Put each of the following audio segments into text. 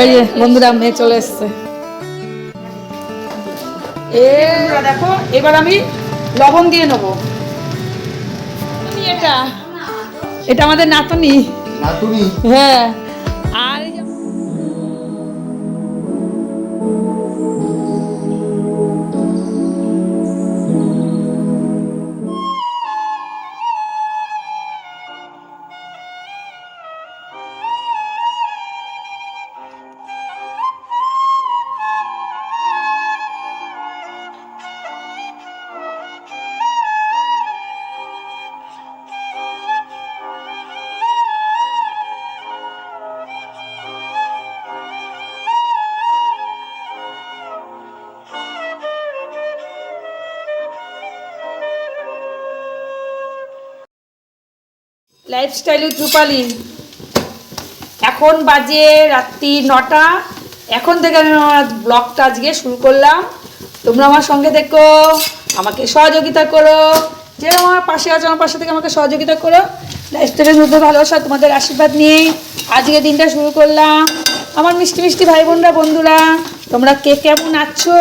এই যে বন্ধুরা মেয়ে চলে এসছে। এ দেখো এবার আমি লবণ দিয়ে নেব। এটা? এটা আমাদের নাতনি। নাতনি? হ্যাঁ। লাইফস্টাইল উইথ রূপালি এখন বাজে রাত্রি নটা। এখন থেকে আমি আমার ব্লগটা আজকে শুরু করলাম। তোমরা আমার সঙ্গে দেখো, আমাকে সহযোগিতা করো। যে আমার পাশে আছো, আমার পাশে থেকে আমাকে সহযোগিতা করো। লাইফস্টাইলের মধ্যে ভালোবাসা, তোমাদের আশীর্বাদ নিয়েই আজকে দিনটা শুরু করলাম। আমার মিষ্টি মিষ্টি ভাই বোনরা বন্ধুরা, তোমরা কে কেমন আছো?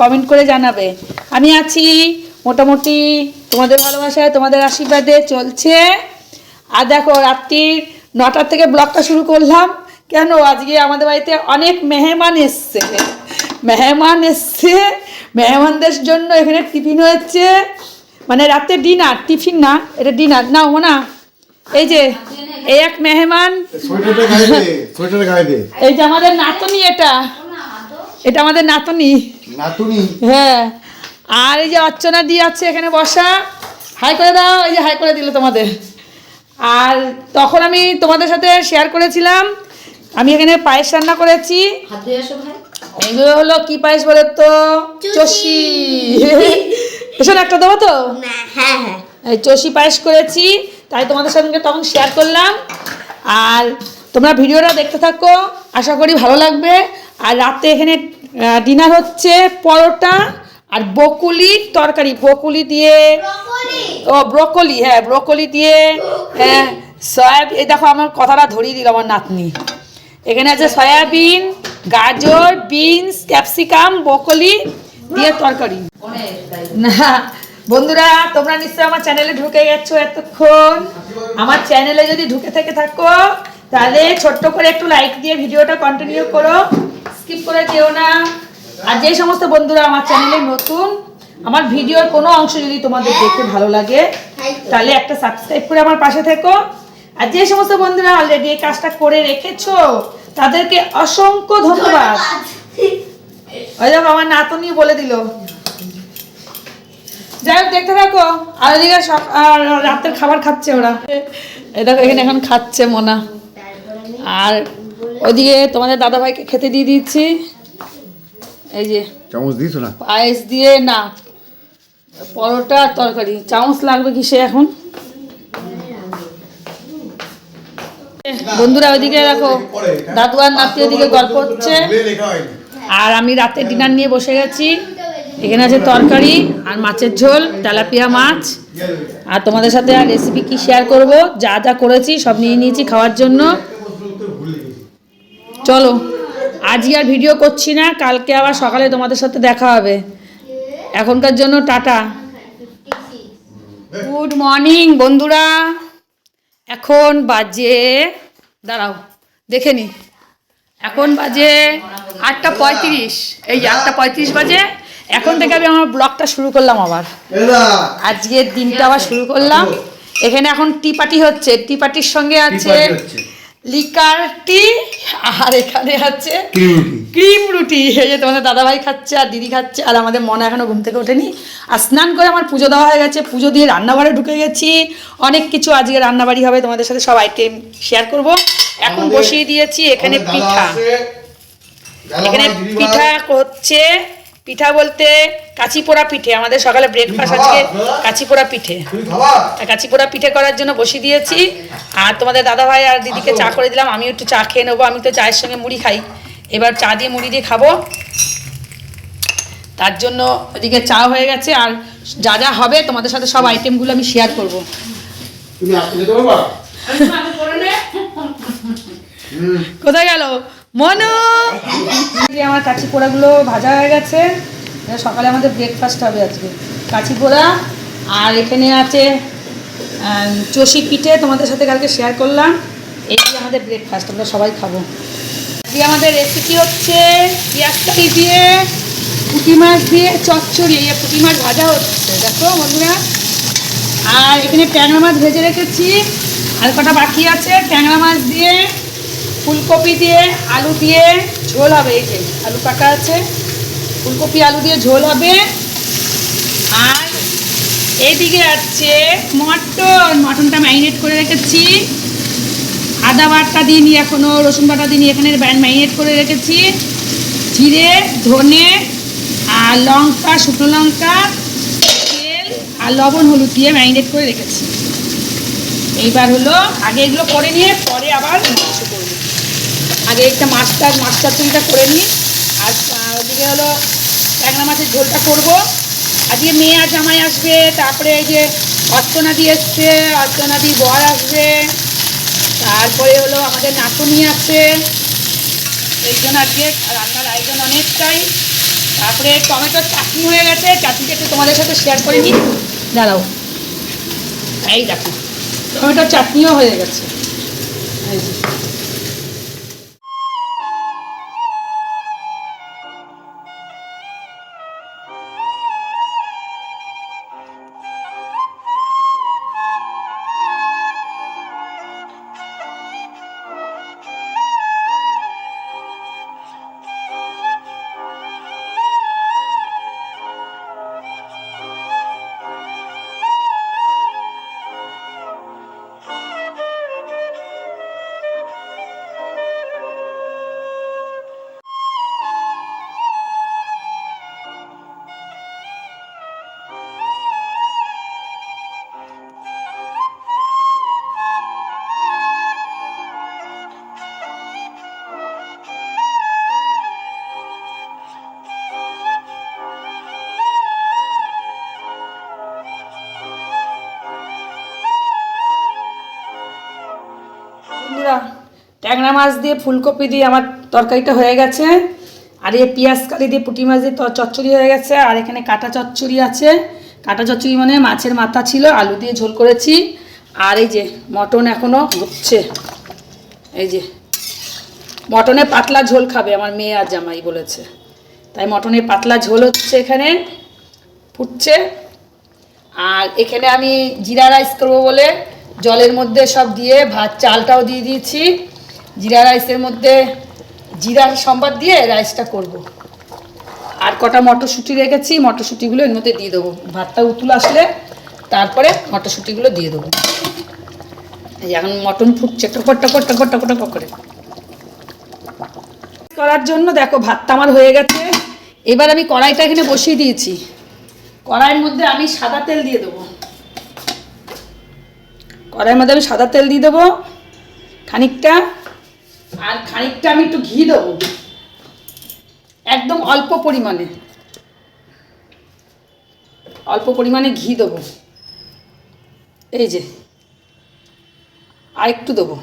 কমেন্ট করে জানাবে। আমি আছি, মোটামুটি তোমাদের ভালোবাসায়, তোমাদের আশীর্বাদে চলছে। আর দেখো রাত্রি নটার থেকে ব্লগটা শুরু করলাম। কেন? আজকে আমাদের বাড়িতে অনেক মেহমান এসছে। মেহমান এসছে। মেহমানদের জন্য এখানে টিফিন হয়েছে। মানে রাতে ডিনার টিফিন না এটা ডিনার। না ও না এই যে এই এক মেহমান। এই যে আমাদের নাতনি এটা। এটা আমাদের নাতনি। নাতুনি? হ্যাঁ। আর এই যে অর্চনা দিয়ে আছে এখানে বসা। হাই করে দাও এই যে হাই করে দিল তোমাদের। আর তখন আমি তোমাদের সাথে শেয়ার করেছিলাম। আমি এখানে পায়েস রান্না করেছি। এগুলো হলো কি পায়েস বলে তো? চষি। এসব একটা দেবো তো? হ্যাঁ হ্যাঁ। এই চষি পায়েস করেছি। তাই তোমাদের সঙ্গে তখন শেয়ার করলাম। আর তোমরা ভিডিওটা দেখতে থাকো। আশা করি ভালো লাগবে। আর রাতে এখানে ডিনার হচ্ছে পরোটা। আর বকুলির তরকারি বকুলি দিয়ে ও ব্রোকলি হ্যাঁ ব্রোকলি দিয়ে হ্যাঁ সয়াবিন এই দেখো আমার কথাটা ধরিয়ে দিল আমার নাতনি। এখানে আছে সয়াবিন গাজর বিনস ক্যাপসিকাম ব্রোকলি দিয়ে তরকারি। না বন্ধুরা তোমরা নিশ্চয়ই আমার চ্যানেলে ঢুকে গেছো এতক্ষণ। আমার চ্যানেলে যদি ঢুকে থেকে থাকো তাহলে ছোট্ট করে একটু লাইক দিয়ে ভিডিওটা কন্টিনিউ করো। স্কিপ করে যেও না। আর যে সমস্ত বন্ধুরা আমার চ্যানেলে নতুন, আমার ভিডিওর কোনো অংশ যদি তোমাদের দেখতে ভালো লাগে, তাহলে একটা সাবস্ক্রাইব করে আমার পাশে থেকো। আর যে সমস্ত বন্ধুরা অলরেডি এই কাজটা করে রেখেছো, তাদেরকে অসংখ্য ধন্যবাদ। ওই দেখো, আমার নাতনি বলে দিল। যাই হোক, দেখতে থাকো। আর ওদিকে আর রাতের খাবার খাচ্ছে ওরা। দেখো, এখানে এখন খাচ্ছে মোনা। আর ওদিকে তোমাদের দাদা ভাইকে খেতে দিয়ে দিচ্ছি। এই যে চামচ দিস না? পায়েস দিয়ে না পরোটা আর তরকারি। চামচ লাগবে কিসে এখন? বন্ধুরা ওইদিকে দেখো দাদু আর নাতি ওইদিকে গল্প হচ্ছে। আর আমি রাতে ডিনার নিয়ে বসে গেছি। এখানে আছে তরকারি আর মাছের ঝোল তেলাপিয়া মাছ। আর তোমাদের সাথে আর রেসিপি কি শেয়ার করব? যা যা করেছি সব নিয়ে নিয়েছি খাওয়ার জন্য। চলো। আজকে আর ভিডিও করছি না, কালকে আবার সকালে তোমাদের সাথে দেখা হবে। এখনকার জন্য টাটা। গুড মর্নিং বন্ধুরা। এখন বাজে, দাঁড়াও, দেখে নি। এখন বাজে আটটা পঁয়ত্রিশ। এই আটটা পঁয়ত্রিশ বাজে। এখন থেকে আমি আমার ব্লগটা শুরু করলাম আবার। আজকের দিনটা আবার শুরু করলাম। এখানে এখন টি পার্টি হচ্ছে। টি পার্টির সঙ্গে আছে লিকার টি আর এখানে আছে ক্রিম রুটি। এই যে তোমাদের দাদাভাই খাচ্ছে আর দিদি খাচ্ছে আর আমাদের মনে এখনও ঘুম থেকে ওঠেনি। আর স্নান করে আমার পুজো দেওয়া হয়ে গেছে। পুজো দিয়ে রান্নাঘরে ঢুকে গেছি। অনেক কিছু আজকে রান্নাবাড়ি হবে তোমাদের সাথে সব আইটেম শেয়ার করব। এখন বসিয়ে দিয়েছি এখানে পিঠা। এখানে পিঠা হচ্ছে পিঠা বলতে কাঁচি পোড়া পিঠে আমাদের সকালে ব্রেকফাস্ট আজকে কাঁচি পোড়া পিঠে। কাঁচি পোড়া পিঠে করার জন্য বসিয়ে দিয়েছি। আর তোমাদের দাদা ভাই আর দিদিকে চা করে দিলাম আমি একটু চা খেয়ে নেব আমি তো চায়ের সঙ্গে মুড়ি খাই। এবার চা দিয়ে মুড়ি দিয়ে খাব। তার জন্য ওদিকে চা হয়ে গেছে আর যা যা হবে তোমাদের সাথে সব আইটেমগুলো আমি শেয়ার করব। কোথায় গেল? মনু! যে আমার কাচি পোড়াগুলো ভাজা হয়ে গেছে। সকালে আমাদের ব্রেকফাস্ট হবে আজকে। কাচি পোড়া, আর এখানে আছে চষি পিঠে তোমাদের সাথে কালকে শেয়ার করলাম। এই আমাদের ব্রেকফাস্ট আমরা সবাই খাব। আমাদের রেসিপি হচ্ছে পেঁয়াজ কাটি দিয়ে, পুঁটি মাছ দিয়ে চচ্চড়ি। এই পুঁটি মাছ ভাজা হচ্ছে, দেখো বন্ধুরা। আর এখানে ট্যাংরা মাছ ভেজে রেখেছি। আর কটা বাকি আছে? ট্যাংরা মাছ দিয়ে ফুলকপি দিয়ে আলু দিয়ে ঝোল হবে, এই যে আলু কাটা আছে। ফুলকপি, আলু দিয়ে ঝোল হবে। আর এইদিকে আছে মটন। মটনটা ম্যারিনেট করে রেখেছি। আদা বাটা দিইনি এখনও রসুন বাটা দিইনি এখানে ম্যারিনেট করে রেখেছি। জিরে, ধনে আর লঙ্কা, শুকনো লঙ্কা, তেল আর লবণ হলুদ দিয়ে ম্যারিনেট করে রেখেছি। এইবার হলো, আগে এগুলো করে নিয়ে, পরে আবার আগে একটা মাছটা মাছ চচ্চড়িটা করে নিই। আর ওদিকে হলো ট্যাংরা মাছের ঝোলটা করব। আজকে মেয়ে আর জামাই আসবে, তারপরে এই যে অর্চনা দিয়ে এসছে অর্চনা দি বর আসবে। তারপরে হলো আমাদের নাতনি আছে। এই জন্য আজকে রান্নার আয়োজন অনেকটাই। তারপরে টমেটোর চাটনি হয়ে গেছে, চাটনিটা একটু তোমাদের সাথে শেয়ার করে নিই। দাঁড়াও। এই দেখো, টমেটোর চাটনিও হয়ে গেছে। ট্যাংরা মাছ দিয়ে ফুলকপি দিয়ে আমার তরকারিটা হয়ে গেছে। আর এই পেঁয়াজ কালি দিয়ে পুঁটি মাছ দিয়ে চচ্চড়ি হয়ে গেছে। আর এখানে কাটা চচ্চড়ি আছে। কাটা চচ্চড়ি মানে মাছের মাথা ছিল, আলু দিয়ে ঝোল করেছি। আর এই যে মটন এখনও হচ্ছে। এই যে মটনে পাতলা ঝোল খাবে, আমার মেয়ে আর জামাই বলেছে। তাই মটনের পাতলা ঝোল হচ্ছে এখানে, ফুটছে। আর এখানে আমি জিরা রাইস করব বলে জলের মধ্যে সব দিয়ে ভাত, চালটাও দিয়ে দিয়েছি। জিরা রাইসের মধ্যে জিরার সম্বাদ দিয়ে রাইসটা করব। আর কটা মটরশুঁটি রেখেছি, মটরশুঁটিগুলো এর মধ্যে দিয়ে দেবো। ভাতটা উতুল আসলে তারপরে মটরশুঁটিগুলো দিয়ে দেবো। এখন মটন ফুটছে টপর টপর টপর টপর টপর করে। করার জন্য দেখো ভাতটা আমার হয়ে গেছে। এবার আমি কড়াইটা এখানে বসিয়ে দিয়েছি। কড়াইয়ের মধ্যে আমি সাদা তেল দিয়ে দেবো। কড়াইয়ের মধ্যে আমি সাদা তেল দিয়ে দেবো। খানিকটা আর খানিকটা আমি একটু ঘি দেবো। একদম অল্প পরিমাণে। অল্প পরিমাণে ঘি দেবো। এই যে। আর একটু দেবো।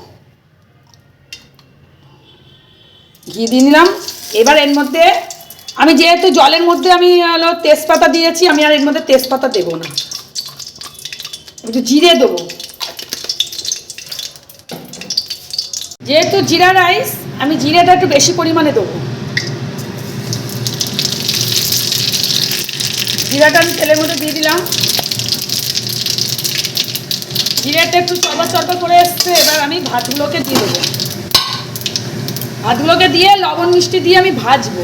ঘি দিয়ে নিলাম। এবার এর মধ্যে আমি যেহেতু জলের মধ্যে আমি হলো তেজপাতা দিয়েছি, আমি আর এর মধ্যে তেজপাতা দেবো না। একটু জিরে দেবো। যেহেতু জিরা রাইস, আমি জিরাটা একটু বেশি পরিমাণে দেবো। জিরাটা আমি তেলের মধ্যে দিয়ে দিলাম। জিরাটা একটু চবা চবা করে এসছে, এবার আমি ভাতগুলোকে দিয়ে দেবো। ভাতগুলোকে দিয়ে লবণ মিষ্টি দিয়ে আমি ভাজবো।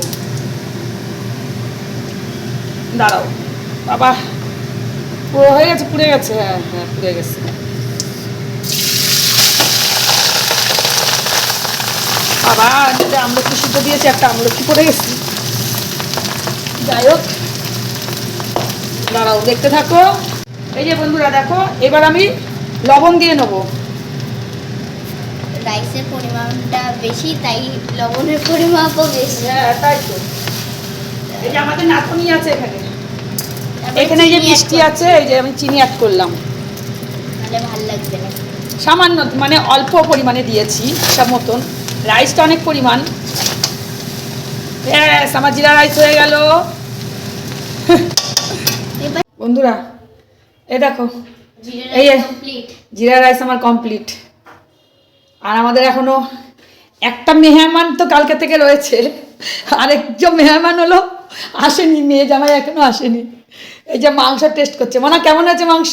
দাঁড়াও, বাবা, পুরো হয়ে গেছে, পুড়ে গেছে হ্যাঁ হ্যাঁ পুড়ে গেছে। বাবা একটা আমলকি সিদ্ধ দিয়েছে একটা আমলকি পড়ে গেছে। যাই হোক দাঁড়াও দেখতে থাকো। এই যে বন্ধুরা দেখো এবার আমি লবণ দিয়ে নেব। রাইসের পরিমাণটা বেশি তাই লবণের বেশি। হ্যাঁ তাই তো। এই যে আমাদের নাতনি আছে এখানে। এখানে এই যে মিষ্টি আছে এই যে আমি চিনি অ্যাড করলাম। তাহলে ভালো লাগবে না। সামান্য মানে অল্প পরিমাণে দিয়েছি সব মতন। রাইসটা অনেক পরিমাণ। ব্যাস আমার জিরা রাইস হয়ে গেল। বন্ধুরা এই দেখো এই জিরা রাইস আমার কমপ্লিট আর আমাদের এখনও একটা মেহমান তো কালকে থেকে রয়েছে। আরেকজন মেহমান হলো আসেনি মেয়ে জামাই এখনও আসেনি। এই যে মাংস টেস্ট করছে। মনে কেমন হয়েছে মাংস?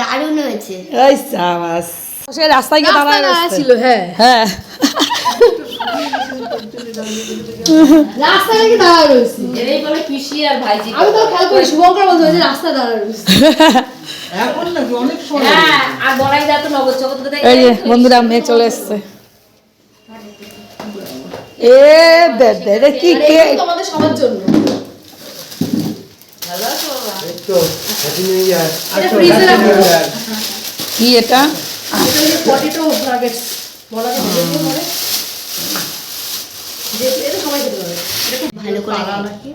দারুণ হয়েছে। এই সাবাস। সে রাস্তায় গিয়ে দাঁড়ায় ছিল হ্যাঁ। হ্যাঁ। রাস্তায় নাকি দাঁড়া রয়েছে। এটাই বলে পিসি আর ভাইজি। আমি তো খেয়াল করি শুভঙ্কর বলতে হয়েছে রাস্তায় দাঁড়া রয়েছে। এখন নাকি অনেক সময় হ্যাঁ আর বলাই দা তো নগদ জগৎ এই যে বন্ধুরা মেয়ে চলে এসছে। এ দে দে দে কি কে? তোমাদের সবার জন্য। কি এটা? পটেটো নাগেটস বলা যায় সবাই খেতে পারে ভালো করে কারা খাই। নাকি?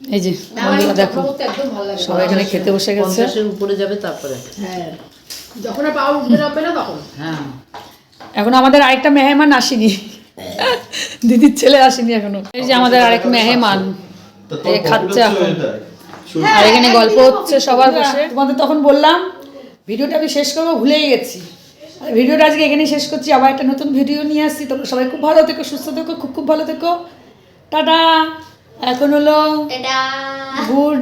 এই যে বন্ধুরা দেখো। সবাই এখানে খেতে বসে গেছে। উপরে যাবে তারপরে। হ্যাঁ। যখন আর পাওয়ার উঠবে না তখন? হ্যাঁ। এখন আমাদের আরেকটা মেহমান আসেনি। দিদির ছেলে আসেনি এখনও। এই যে আমাদের আরেক মেহমান। খাচ্ছে এখন। আর এখানে গল্প হচ্ছে সবার বসে। তোমাদের তখন বললাম ভিডিওটা আমি শেষ করব ভুলেই গেছি। আর ভিডিওটা আজকে এখানে শেষ করছি। আবার একটা নতুন ভিডিও নিয়ে আসছি। তোমরা সবাই খুব ভালো থেকো সুস্থ থেকো খুব খুব ভালো থেকো। টাটা। এখন হলো গুড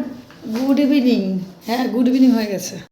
গুড ইভিনিং। হ্যাঁ গুড ইভিনিং হয়ে গেছে।